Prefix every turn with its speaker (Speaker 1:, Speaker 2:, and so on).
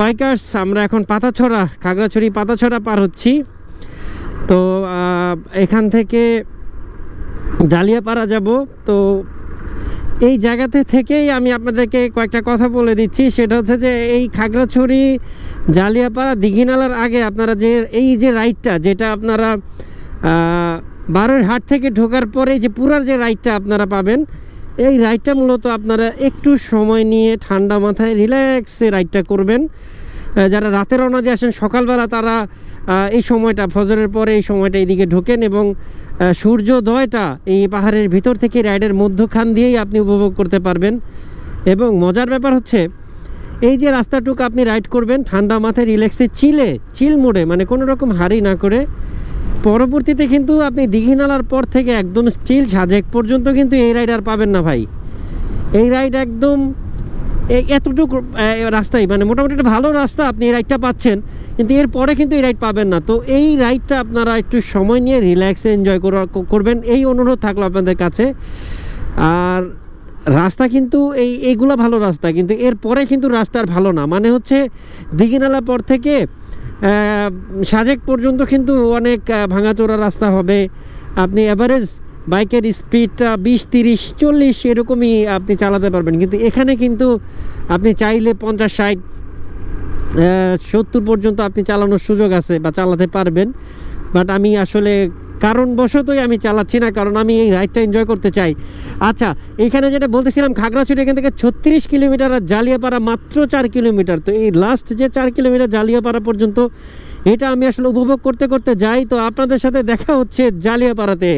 Speaker 1: Bikers আমরা এখন পাতাছড়া, খাগড়াছড়ি পাতাছড়া পার হচ্ছি। তো এখান থেকে জালিয়াপাড়া যাব। তো এই জায়গাতে থেকেই আমি আপনাদেরকে কয়েকটা কথা বলে দিচ্ছি। সেটা হচ্ছে যে, এই খাগড়াছড়ি, জালিয়াপাড়া, দিঘিনালার আগে আপনারা যে, এই যে রাইডটা, যেটা আপনারা বারোর হাট থেকে ঢোকার পরে যে পুরার যে রাইডটা আপনারা পাবেন এই রাইডটা মূলত আপনারা একটু সময় নিয়ে ঠান্ডা মাথায় রিল্যাক্সে রাইডটা করবেন। যারা রাতে রওনা দিয়ে আসেন, সকালবেলা তারা এই সময়টা, ফজরের পরে এই সময়টা এইদিকে ঢোকেন এবং সূর্যোদয়টা এই পাহাড়ের ভিতর থেকে রাইডের মধ্যখান দিয়েই আপনি উপভোগ করতে পারবেন। এবং মজার ব্যাপার হচ্ছে, এই যে রাস্তাটুকু আপনি রাইড করবেন, ঠান্ডা মাথায় রিল্যাক্সে চিলে চিল মোড়ে মানে কোনো রকম হারি না করে পরবর্তীতে কিন্তু আপনি দীঘিনালার পর থেকে একদম স্টিল সাজেক পর্যন্ত কিন্তু এই রাইড আর পাবেন না ভাই। এই রাইড একদম এই এতটুকু রাস্তাই মানে মোটামুটি একটা ভালো রাস্তা আপনি এই রাইডটা পাচ্ছেন, কিন্তু এরপরে কিন্তু এই রাইড পাবেন না। তো এই রাইডটা আপনারা একটু সময় নিয়ে রিল্যাক্সে এনজয় করবেন, এই অনুরোধ থাকল আপনাদের কাছে। আর রাস্তা কিন্তু এই এইগুলো ভালো রাস্তা, কিন্তু এরপরে কিন্তু রাস্তা আর ভালো না। মানে হচ্ছে দিঘিনালা পর থেকে সাজেক পর্যন্ত কিন্তু অনেক ভাঙাচোরা রাস্তা হবে। আপনি অ্যাভারেজ বাইকের স্পিডটা বিশ, তিরিশ, চল্লিশ এরকমই আপনি চালাতে পারবেন। কিন্তু এখানে কিন্তু আপনি চাইলে পঞ্চাশ, ষাট সত্তর পর্যন্ত আপনি চালানোর সুযোগ আছে বা চালাতে পারবেন। বাট আমি আসলে কারণবশতই আমি চালাচ্ছি না, কারণ আমি এই রাইডটা এনজয় করতে চাই। আচ্ছা এখানে যেটা বলতেছিলাম, খাগড়াছড়ি এখান থেকে ছত্রিশ কিলোমিটার আর জালিয়াপাড়া মাত্র চার কিলোমিটার। তো এই লাস্ট যে চার কিলোমিটার জালিয়াপাড়া পর্যন্ত, এটা আমি আসলে উপভোগ করতে করতে যাই। তো আপনাদের সাথে দেখা হচ্ছে জালিয়াপাড়াতে।